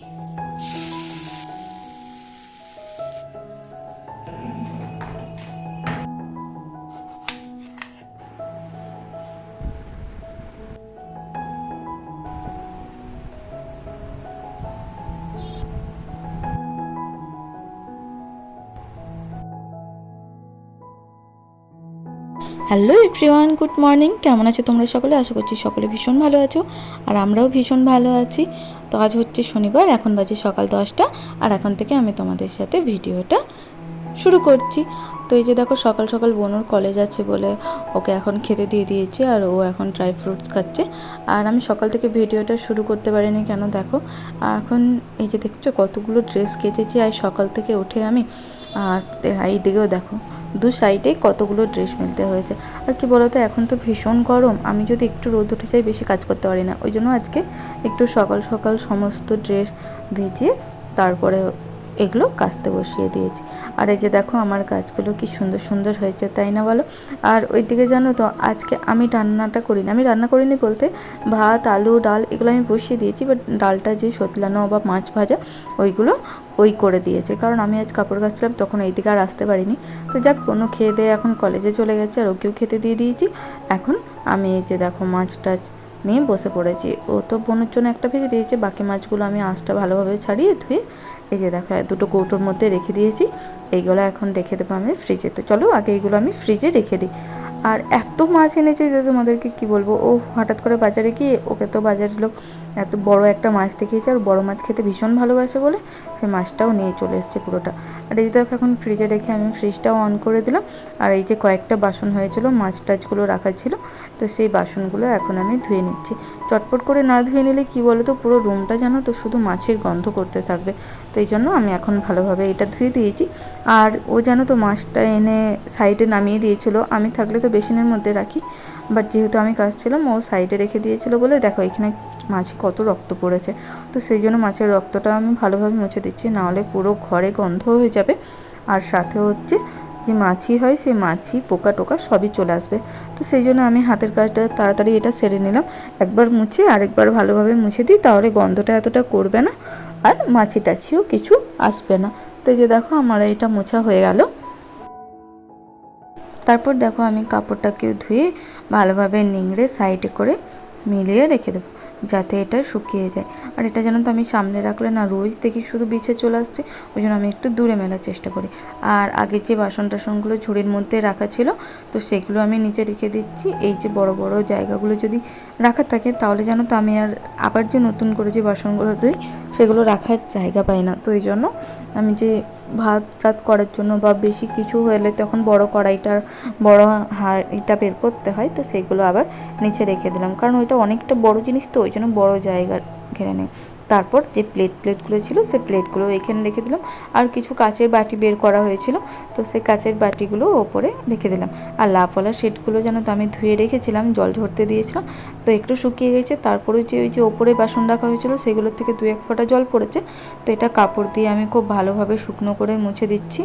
Thank you. Hello everyone, good morning. কেমন আছো তোমরা সকলে? আশা করছি সকলে ভীষণ ভালো আছো, আর আমরাও ভীষণ ভালো আছি। তো আজ হচ্ছে শনিবার, এখন বাজে সকাল দশটা, আর এখন থেকে আমি তোমাদের সাথে ভিডিওটা শুরু করছি। তো এই যে দেখো, সকাল সকাল বোনুর কলেজ আছে বলে ওকে এখন খেতে দিয়ে দিয়েছি, আর ও এখন ড্রাই ফ্রুটস খাচ্ছে। আর আমি সকাল থেকে ভিডিওটা শুরু করতে পারিনি, কেন দেখো? এখন এই যে দেখছ, কতগুলো ড্রেস কেচেছি, আর সকাল থেকে উঠে আমি, আর এই দিকেও দেখো দু সাইডে কতগুলো ড্রেস মেলতে হয়েছে। আর কি বলতো, এখন তো ভীষণ গরম। আমি যদি একটু রোদ উঠে যাই বেশি কাজ করতে পারি না। ওই জন্য আজকে একটু সকাল সকাল সমস্ত ড্রেস ভিজিয়ে তারপরে এগুলো কাচতে বসিয়ে দিয়েছি। আর এই যে দেখো আমার গাছগুলো কি সুন্দর সুন্দর হয়েছে, তাই না বলো? আর ওইদিকে জানো তো, আজকে আমি রান্নাটা করিনি। আমি রান্না করিনি বলতে ভাত, আলু, ডাল এগুলো আমি বসিয়ে দিয়েছি বাট ডালটা যে সতলানো বা মাছ ভাজা ওইগুলো ওই করে দিয়েছে। কারণ আমি আজ কাপড় কাচছিলাম, তখন এই দিকে আর আসতে পারিনি। তো যাক কোনো খেয়ে দিয়ে এখন কলেজে চলে গেছে, আর ওকেও খেতে দিয়ে দিয়েছি। এখন আমি এই যে দেখো মাছ টাছ নিয়ে বসে পড়েছি। ও তো বোনের জন্য একটা ভেজে দিয়েছে, বাকি মাছগুলো আমি আঁচটা ভালোভাবে ছাড়িয়ে ধুয়ে এই যে দেখো, দুটো কৌটোর মধ্যে রেখে দিয়েছি। এইগুলো এখন রেখে দেবো আমি ফ্রিজে তো চলো, আগে এইগুলো আমি ফ্রিজে রেখে দিই। আর এত মাছ এনেছে যে তোমাদেরকে কি বলব? ও হঠাৎ করে বাজারে গিয়ে ওকে তো বাজারের লোক এত বড় একটা মাছ দেখিয়েছে। আর বড় মাছ খেতে ভীষণ ভালোবাসে বলে। সে মাছটাও নিয়ে চলে এসছে পুরোটা। আর এই দেখো এখন ফ্রিজে রেখে আমি ফ্রিজটাও অন করে দিলাম। আর এই যে কয়েকটা বাসন হয়েছিল, মাছ টাছগুলো রাখা ছিল, তো সেই বাসনগুলো এখন আমি ধুয়ে নিচ্ছি। চটপট করে না ধুয়ে নিলে কি বলো তো পুরো রুমটা যেন তো শুধু মাছের গন্ধ করতে থাকবে। তো এই জন্য আমি এখন ভালোভাবে এটা ধুয়ে দিয়েছি। আর ও যেন তো মাছটা এনে সাইডে নামিয়ে দিয়েছিল। আমি থাকলে তো বেসিনের মধ্যে রাখি। বাট যেহেতু আমি কাজছিলাম ও সাইডে রেখে দিয়েছিল বলে দেখো এখানে মাছে কত রক্ত পড়েছে। তো সেই জন্য মাছের রক্তটা আমি ভালোভাবে মুছে দিচ্ছি, নাহলে পুরো ঘরে গন্ধ হয়ে যাবে। আর সাথে হচ্ছে যে মাছি হয়, সেই মাছি, পোকা টোকা সবই চলে আসবে। তো সেই জন্য আমি হাতের কাজটা তাড়াতাড়ি এটা সেরে নিলাম। একবার মুছে আরেকবার ভালোভাবে মুছে দিই, তাহলে গন্ধটা এতটা করবে না। আর মাছি টাছিও কিছু আসবে না। তো যে দেখো আমার এটা মোছা হয়ে গেল। তারপর দেখো আমি কাপড়টাকে ধুয়ে ভালোভাবে নিংড়ে সাইডে করে মিলিয়ে রেখে দেবো, যাতে এটা শুকিয়ে যায়। আর এটা যেন তো আমি সামনে রাখলে না, রোজ দেখি শুধু বিছে চলে আসছে, ওই জন্য আমি একটু দূরে মেলার চেষ্টা করি। আর আগে যে বাসন টাসনগুলো ঝুড়ির মধ্যে রাখা ছিল, তো সেগুলো আমি নিচে রেখে দিচ্ছি। এই যে বড় বড় জায়গাগুলো যদি রাখা থাকে, তাহলে যেন তো আমি আর আবার যে নতুন করে যে বাসনগুলো দিই সেগুলো রাখার জায়গা পাই না। তো এই জন্য আমি যে ভাত টাত করার জন্য বা বেশি কিছু হলে তখন বড় কড়াইটার, বড় হাড় এটা বের করতে হয়। তো সেগুলো আবার নিচে রেখে দিলাম। কারণ ওইটা অনেকটা বড় জিনিস তো, ওই জন্য বড় জায়গা ঘেরে নেই। তারপর যে প্লেট প্লেটগুলো ছিল সে প্লেটগুলো এখানে রেখে দিলাম। আর কিছু কাচের বাটি বের করা হয়েছিল, তো সেই কাচের বাটিগুলো ওপরে রেখে দিলাম। আর লাফওয়ালা সেটগুলো যেন তো আমি ধুয়ে রেখেছিলাম, জল ঝরতে দিয়েছিলাম, তো একটু শুকিয়ে গেছে। তারপরে যে, ওই যে ওপরে বাসন রাখা হয়েছিল, সেগুলোর থেকে দু এক ফোঁটা জল পড়েছে। তো এটা কাপড় দিয়ে আমি খুব ভালোভাবে শুকনো করে মুছে দিচ্ছি।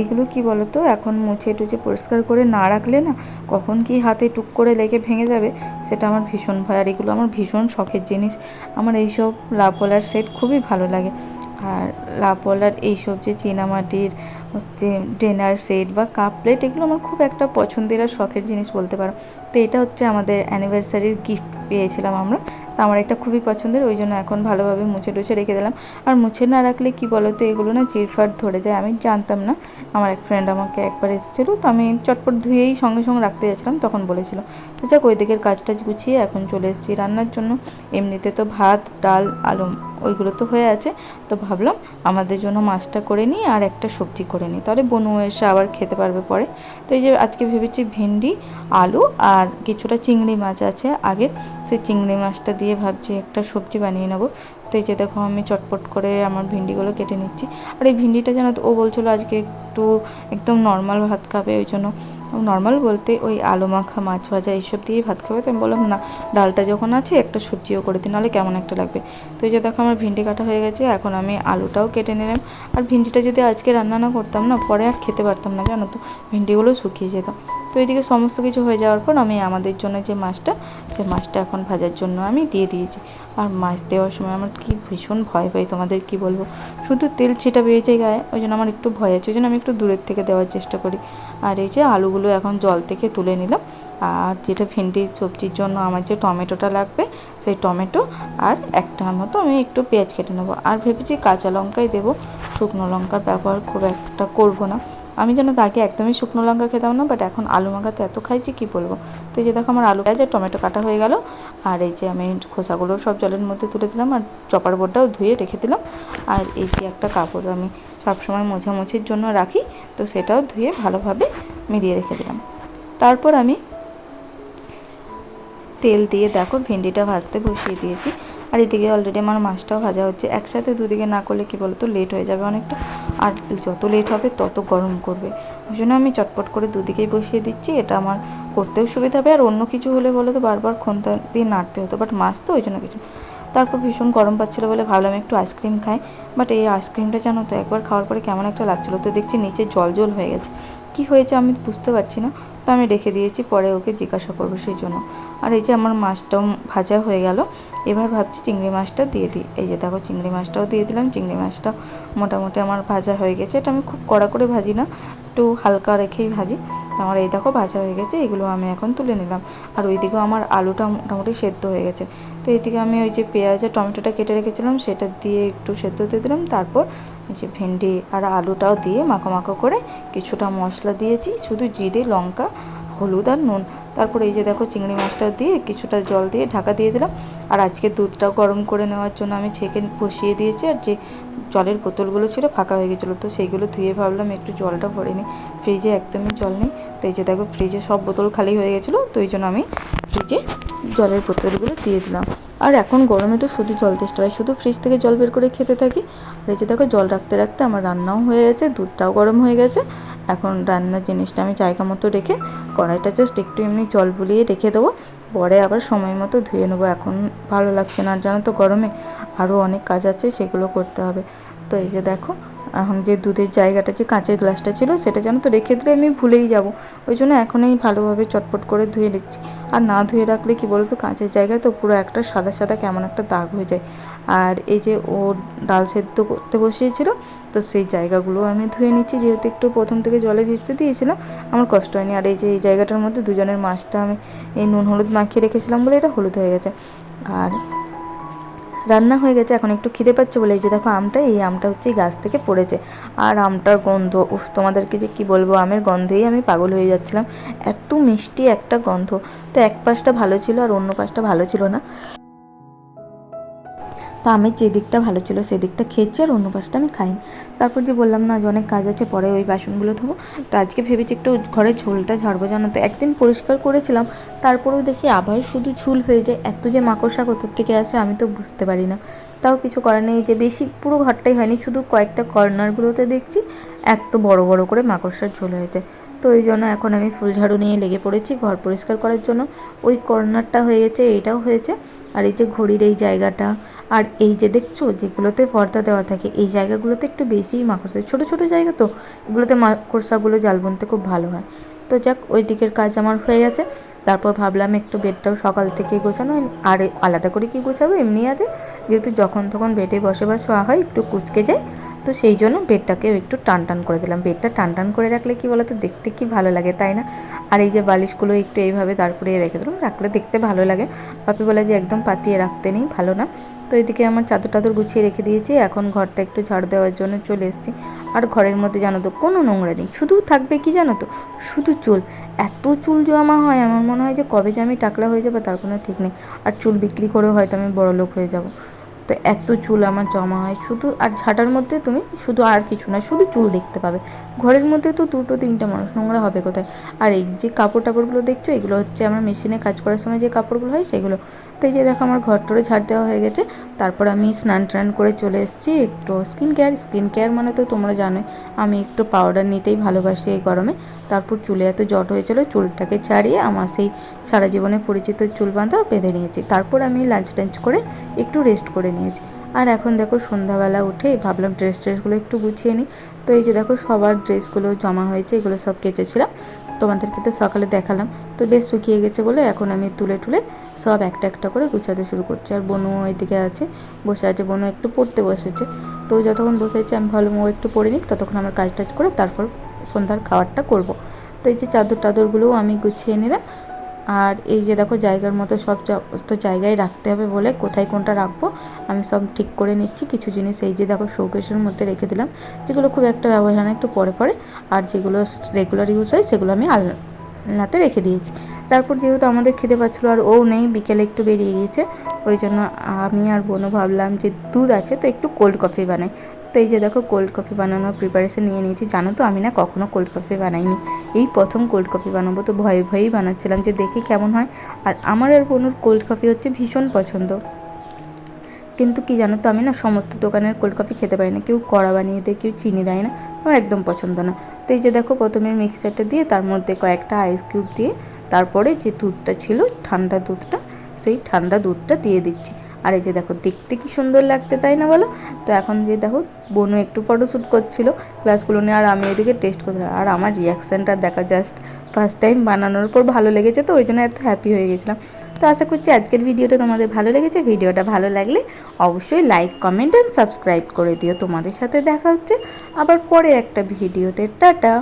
এগুলো কি বলতো, এখন মুছে টুছে পরিষ্কার করে না রাখলে না, কখন কি হাতে টুক করে লেগে ভেঙে যাবে, সেটা আমার ভীষণ ভয়। আর এগুলো আমার ভীষণ শখের জিনিস। আমার এইসব লাভওয়ালার সেট খুবই ভালো লাগে। আর লাপোলার এইসব যে চীনামাটির হচ্ছে ডিনার সেট বা কাপ প্লেট এগুলো আমার খুব একটা পছন্দের আর শখের জিনিস বলতে পারো। তো এটা হচ্ছে আমাদের অ্যানিভার্সারির গিফট পেয়েছিলাম আমরা। তো আমার একটা খুবই পছন্দের, ওই জন্য এখন ভালোভাবে মুছে টুছে রেখে দিলাম। আর মুছে না রাখলে কি বলো তো এগুলো না চিরফাট ধরে যায়, আমি জানতাম না। আমার এক ফ্রেন্ড আমাকে একবার এসেছিল, তো আমি চটপট ধুয়েই সঙ্গে সঙ্গে রাখতে যাচ্ছিলাম, তখন বলেছিল, তো যাক, ওই দিকের কাজ টাজ গুছিয়ে এখন চলে এসেছি রান্নার জন্য। এমনিতে তো ভাত, ডাল, আলু, ওইগুলো তো হয়ে আছে, তো ভাবলাম আমাদের জন্য মাছটা করে নিই আর একটা সবজি করে নিই। তাহলে বনু এসে আবার খেতে পারবে পরে। তো এই যে আজকে ভেবেছি ভেন্ডি, আলু আর কিছুটা চিংড়ি মাছ আছে আগের সেই চিংড়ি মাছটা দিয়ে ভাবছি একটা সবজি বানিয়ে নেব। তো এই যে দেখো, আমি চটপট করে আমার ভিন্ডিগুলো কেটে নিচ্ছি। আর এই ভিন্ডিটা যেন ও বলছিলো আজকে একটু একদম নর্মাল ভাত খাবে, ওই জন্য নর্মাল বলতে ওই আলু মাখা, মাছ ভাজা এইসব দিয়েই ভাত খাবে। তো আমি বললাম, না, ডালটা যখন আছে একটা সবজিও করে দিই নাহলে কেমন একটা লাগবে? তো এই যে দেখো, আমার ভিন্ডি কাটা হয়ে গেছে, এখন আমি আলুটাও কেটে নিলাম। আর ভিন্ডিটা যদি আজকে রান্না না করতাম না, পরে আর খেতে পারতাম না, জানো তো, ভিন্ডিগুলো শুকিয়ে যেত। তো এইদিকে সমস্ত কিছু হয়ে যাওয়ার পর আমি আমাদের জন্য যে মাছটা সে মাছটা এখন ভাজার জন্য আমি দিয়ে দিয়েছি। আর মাছ দেওয়ার সময় আমার কি ভীষণ ভয় পাই, তোমাদের কি বলব? শুধু তেল ছিটা বেরিয়েছে গায়ে ওই জন্য আমার একটু ভয় আছে, ওই জন্য আমি একটু দূরের থেকে দেওয়ার চেষ্টা করি। আর এই যে আলুগুলো এখন জল থেকে তুলে নিলাম। আর যেটা ভেন্ডি সবজির জন্য আমার যে টমেটোটা লাগবে, সেই টমেটো আর একটা মতো আমি একটু পেঁয়াজ কেটে নেব। আর ভেবেছি কাঁচা লঙ্কাই দেবো, শুকনো লঙ্কার ব্যবহার খুব একটা করব না। আমি যেন তাকে একদমই শুকনো লঙ্কা খেতাম না বাট এখন আলু মাখাতে এত খাইছি, কি বলব? তো এই যে দেখো আমার আলু পেঁয়াজ টমেটো কাটা হয়ে গেল, আর এই যে আমি খোসাগুলো সব জলের মধ্যে তুলে দিলাম, আর চপার বোর্ডটাও ধুয়ে রেখে দিলাম, আর এই যে একটা কাপড় আমি সবসময় মোছামুছির জন্য রাখি, তো সেটাও ধুয়ে ভালোভাবে মিলিয়ে রেখে দিলাম। তারপর আমি তেল দিয়ে দেখো, ভেন্ডিটা ভাজতে বসিয়ে দিয়েছি। আর এদিকে অলরেডি আমার মাছটাও ভাজা হচ্ছে। একসাথে দুদিকে না করলে কী বলতো লেট হয়ে যাবে অনেকটা। আর যত লেট হবে, তত গরম করবে। ওই জন্য আমি চটপট করে দুদিকেই বসিয়ে দিচ্ছি। এটা আমার করতেও সুবিধা হবে। আর অন্য কিছু হলে বলো তো, বারবার খন্তা দিয়ে নাড়তে হতো। বাট মাছ তো ওই জন্য কিছু তারপর ভীষণ গরম পাচ্ছিলো বলে ভাবলাম একটু আইসক্রিম খাই। বাট এই আইসক্রিমটা জানো তো একবার খাওয়ার পরে কেমন একটা লাগছিল তো দেখছি নিচে জল জল হয়ে গেছে। কি হয়েছে আমি বুঝতে পারছি না। তো আমি রেখে দিয়েছি, পরে ওকে জিজ্ঞাসা করব সেই জন্য। আর এই যে আমার মাছটাও ভাজা হয়ে গেল, এবার ভাবছি চিংড়ি মাছটা দিয়ে দিই। এই যে দেখো চিংড়ি মাছটাও দিয়ে দিলাম, চিংড়ি মাছটা মোটামুটি আমার ভাজা হয়ে গেছে। এটা আমি খুব কড়া করে ভাজি না, একটু হালকা রেখেই ভাজি। আমার এই দেখো ভাজা হয়ে গেছে, এগুলো আমি এখন তুলে নিলাম। আর ওইদিকেও আমার আলুটা মোটামুটি সেদ্ধ হয়ে গেছে। তো এইদিকে আমি ওই যে পেঁয়াজ আর টমেটোটা কেটে রেখেছিলাম, সেটা দিয়ে একটু সেদ্ধ দিয়ে দিলাম। তারপর ওই যে ভেন্ডি আর আলুটাও দিয়ে মাখো মাখো করে কিছুটা মশলা দিয়েছি, শুধু জিরে, লঙ্কা, হলুদ আর নুন। তারপর এই যে দেখো চিংড়ি মাছটা দিয়ে কিছুটা জল দিয়ে ঢাকা দিয়ে দিলাম। আর আজকে দুধটাও গরম করে নেওয়ার জন্য আমি ছেঁকে বসিয়ে দিয়েছি আর যে জলের বোতলগুলো ছিল ফাঁকা হয়ে গেছিল, তো সেইগুলো ধুয়ে ভাবলাম একটু জলটা ভরে নিই। ফ্রিজে একদমই জল নেই, তো এই যে দেখো ফ্রিজে সব বোতল খালি হয়ে গেছিল, তো এই জন্য আমি ফ্রিজে জলের বোতলগুলো দিয়ে দিলাম। আর এখন গরমে তো শুধু জল তেষ্টা হয়। শুধু ফ্রিজ থেকে জল বের করে খেতে থাকি। আর এই যে দেখো, জল রাখতে রাখতে আমার রান্নাও হয়ে গেছে, দুধটাও গরম হয়ে গেছে। এখন রান্নার জিনিসটা আমি জায়গা মতো রেখে কড়াইটা জাস্ট একটু এমনি জল বুলিয়ে রেখে দেবো। পরে আবার সময় মতো ধুয়ে নেব। এখন ভালো লাগছে না জানো তো গরমে আরও অনেক কাজ আছে, সেগুলো করতে হবে। তো এই যে দেখো এখন যে দুধের জায়গাটা, যে কাঁচের গ্লাসটা ছিল, সেটা যেন তো রেখে দিলে আমি ভুলেই যাব। ওই জন্য এখনই ভালোভাবে চটপট করে ধুয়ে নিচ্ছি। আর না ধুয়ে রাখলে কি বলতো, কাঁচের জায়গায় তো পুরো একটা সাদা সাদা কেমন একটা দাগ হয়ে যায়। আর এই যে ও ডাল সেদ্ধ করতে বসিয়েছিল, তো সেই জায়গাগুলো আমি ধুয়ে নিচ্ছি। যেহেতু একটু প্রথম থেকে জলে ভিজতে দিয়েছিলাম, আমার কষ্ট হয়নি। আর এই যে এই জায়গাটার মধ্যে দুজনের মাছটা আমি এই নুন হলুদ মাখিয়ে রেখেছিলাম বলে এটা হলুদ হয়ে গেছে। আর রান্না হয়ে গেছে, এখন একটু খিদে পাচ্ছে বলে এই যে দেখো আমটা, এই আমটা হচ্ছে গাছ থেকে পড়েছে। আর আমটার গন্ধ, উফ, তোমাদেরকে যে কি বলব, আমের গন্ধেই আমি পাগল হয়ে যাচ্ছিলাম। এত মিষ্টি একটা গন্ধ। তো এক পাশটা ভালো ছিল আর অন্য পাশটা ভালো ছিল না। তো আমের যে দিকটা ভালো ছিল সেদিকটা খেয়েছি আর অন্য পাশটা আমি খাইনি। তারপর যে বললাম না যে অনেক কাজ আছে, পরে ওই বাসনগুলো ধোবো। তো আজকে ভেবেছি একটু ঘরের ঝোলটা ঝাড়বো জানো তো। একদিন পরিষ্কার করেছিলাম, তারপরেও দেখি আবার শুধু ঝুল হয়ে যায়। এত যে মাকড়সা কোথার থেকে আসে আমি তো বুঝতে পারি না। তাও কিছু করার নেই যে বেশি পুরো ঘরটাই হয়নি, শুধু কয়েকটা কর্নারগুলোতে দেখছি এত বড় বড় করে মাকড়সার ঝোল হয়েছে তো ওই জন্য এখন আমি ফুল ঝাড়ু নিয়ে লেগে পড়েছি ঘর পরিষ্কার করার জন্য। ওই কর্নারটা হয়ে গেছে এইটাও হয়েছে। আর এই যে ঘড়ির এই জায়গাটা আর এই যে দেখছ, যেগুলোতে পর্দা দেওয়া থাকে, এই জায়গাগুলোতে একটু বেশিই মাকড়সা ছোটো ছোটো জায়গা তো, এগুলোতে মাকড়সাগুলো জাল বুনতে খুব ভালো হয়। তো যাক, ওই দিকের কাজ আমার হয়ে গেছে। তারপর ভাবলাম একটু বেডটাও সকাল থেকে গোছানো হয়নি আর আলাদা করে কি গোছাবো? এমনি আছে। যেহেতু যখন তখন বেডে বসে বা শোয়া হয়, একটু কুচকে যায়। তো সেই জন্য বেডটাকেও একটু টান টান করে দিলাম। বেডটা টান টান করে রাখলে কি বলতো, দেখতে কি ভালো লাগে, তাই না? আর এই যে বালিশগুলো একটু এইভাবে করিয়ে রেখে দিলাম, রাখলে দেখতে ভালো লাগে। পাপি বলে যে, একদম পাতিয়ে রাখতে নেই, ভালো না। তো এদিকে আমার চাদর টাদর গুছিয়ে রেখে দিয়েছি। এখন ঘরটা একটু ঝাড় দেওয়ার জন্য চলে এসেছি। আর ঘরের মধ্যে জানো তো কোনো নোংরা নেই। শুধু থাকবে কি জানো তো? শুধু চুল। এত চুল জমা হয়, আমার মনে হয় যে কবে যে আমি টাকলা হয়ে যাব তার কোনো ঠিক নেই। আর চুল বিক্রি করেও হয়তো আমি বড় লোক হয়ে যাব। তো এত চুল আমার জমা হয় শুধু আর ঝাঁটার মধ্যে তুমি শুধু আর কিছু না, শুধু চুল দেখতে পাবে। ঘরের মধ্যে তো দুটো তিনটে মানুষ, নোংরা হবে কোথায়? আর এই যে কাপড় টাপড়গুলো দেখছ, এগুলো হচ্ছে আমার মেশিনে কাজ করার সময় যে কাপড়গুলো হয় সেগুলো। তো এই যে দেখো আমার ঘর টরে ঝাড় দেওয়া হয়ে গেছে। তারপর আমি স্নান টান করে চলে এসেছি একটু স্কিন কেয়ার স্কিন কেয়ার মানে তো তোমরা জানোই, আমি একটু পাউডার নিতেই ভালোবাসি এই গরমে। তারপর চুলে এত জট হয়েছিল, চুলটাকে ছাড়িয়ে আমার সেই সারা জীবনে পরিচিত চুল বাঁধা বেঁধে নিয়েছি। তারপর আমি লাঞ্চ টাঞ্চ করে একটু রেস্ট করে নিয়েছি। আর এখন দেখো সন্ধ্যাবেলা উঠে ভাবলাম ড্রেস ট্রেসগুলো একটু গুছিয়ে নিই। তো এই যে দেখো, সবার ড্রেসগুলো জমা হয়েছে, এগুলো সব কেচেছিলাম। তোমাদেরকে তো সকালে দেখালাম। তো বেশ শুকিয়ে গেছে বলে এখন আমি তুলে টুলে সব একটা একটা করে গুছাতে শুরু করছি। আর বনু ওইদিকে আছে, বসে আছে। বনু একটু পড়তে বসেছে। তো যতক্ষণ বসেছে, আমি ভালো ও একটু পড়ে নিই ততক্ষণ আমার কাজ টাজ করে তারপর সন্ধ্যার খাবারটা করব। তো এই যে চাদর টাদরগুলোও আমি গুছিয়ে নিলাম। আর এই যে দেখো জায়গার মতো সব সমস্ত জায়গায় রাখতে হবে বলে কোথায় কোনটা রাখব, আমি সব ঠিক করে নিচ্ছি। কিছু জিনিস এই যে দেখো শোকেশের মধ্যে রেখে দিলাম, যেগুলো খুব একটা ব্যবহার হয় না, একটু পরে পরে। আর যেগুলো রেগুলার ইউজ হয়, সেগুলো আমি আলনাতে রেখে দিয়েছি। তারপর যেহেতু আমাদের খেতে পাচ্ছিলো আর ও নেই, বিকেলে একটু বেরিয়ে গিয়েছে, ওই জন্য আমি আর বোনও ভাবলাম যে দুধ আছে, তো একটু কোল্ড কফি বানাই। তো এই যে দেখো কোল্ড কফি বানানোর প্রিপারেশন নিয়ে নিয়েছি। জানো তো আমি না কখনো কোল্ড কফি বানাইনি। এই প্রথম কোল্ড কফি বানাবো তো ভয়ে ভয়েই বানাচ্ছিলাম যে দেখি কেমন হয়। আর আমার আর বোনুর কোল্ড কফি হচ্ছে ভীষণ পছন্দ। কিন্তু কি জানো তো আমি না সমস্ত দোকানের কোল্ড কফি খেতে পারি না। কেউ কড়া বানিয়ে দেয়, কেউ চিনি দেয় না। আমার একদম পছন্দ না। তো এই যে দেখো প্রথমে মিক্সারটা দিয়ে তার মধ্যে কয়েকটা আইস কিউব দিয়ে তারপরে যে দুধটা ছিল ঠান্ডা দুধটা, সেই ঠান্ডা দুধটা দিয়ে দিচ্ছি। আর এই যে দেখো, দেখতে কি সুন্দর লাগছে, তাই না বলো? তো এখন যে দেখো বোনও একটু ফটোশ্যুট করছিল গ্লাসগুলো নিয়ে, আর আমি এদিকে টেস্ট করছিলাম। আর আমার রিয়াকশানটা দেখা জাস্ট ফার্স্ট টাইম বানানোর পর ভালো লেগেছে তো, ওই জন্য এত হ্যাপি হয়ে গেছিলাম। তো আশা করছি আজকের ভিডিওটা তোমাদের ভালো লেগেছে। ভিডিওটা ভালো লাগলে অবশ্যই লাইক কমেন্ট অ্যান্ড সাবস্ক্রাইব করে দিও। তোমাদের সাথে দেখা হচ্ছে আবার পরে একটা ভিডিওতে। টাটা!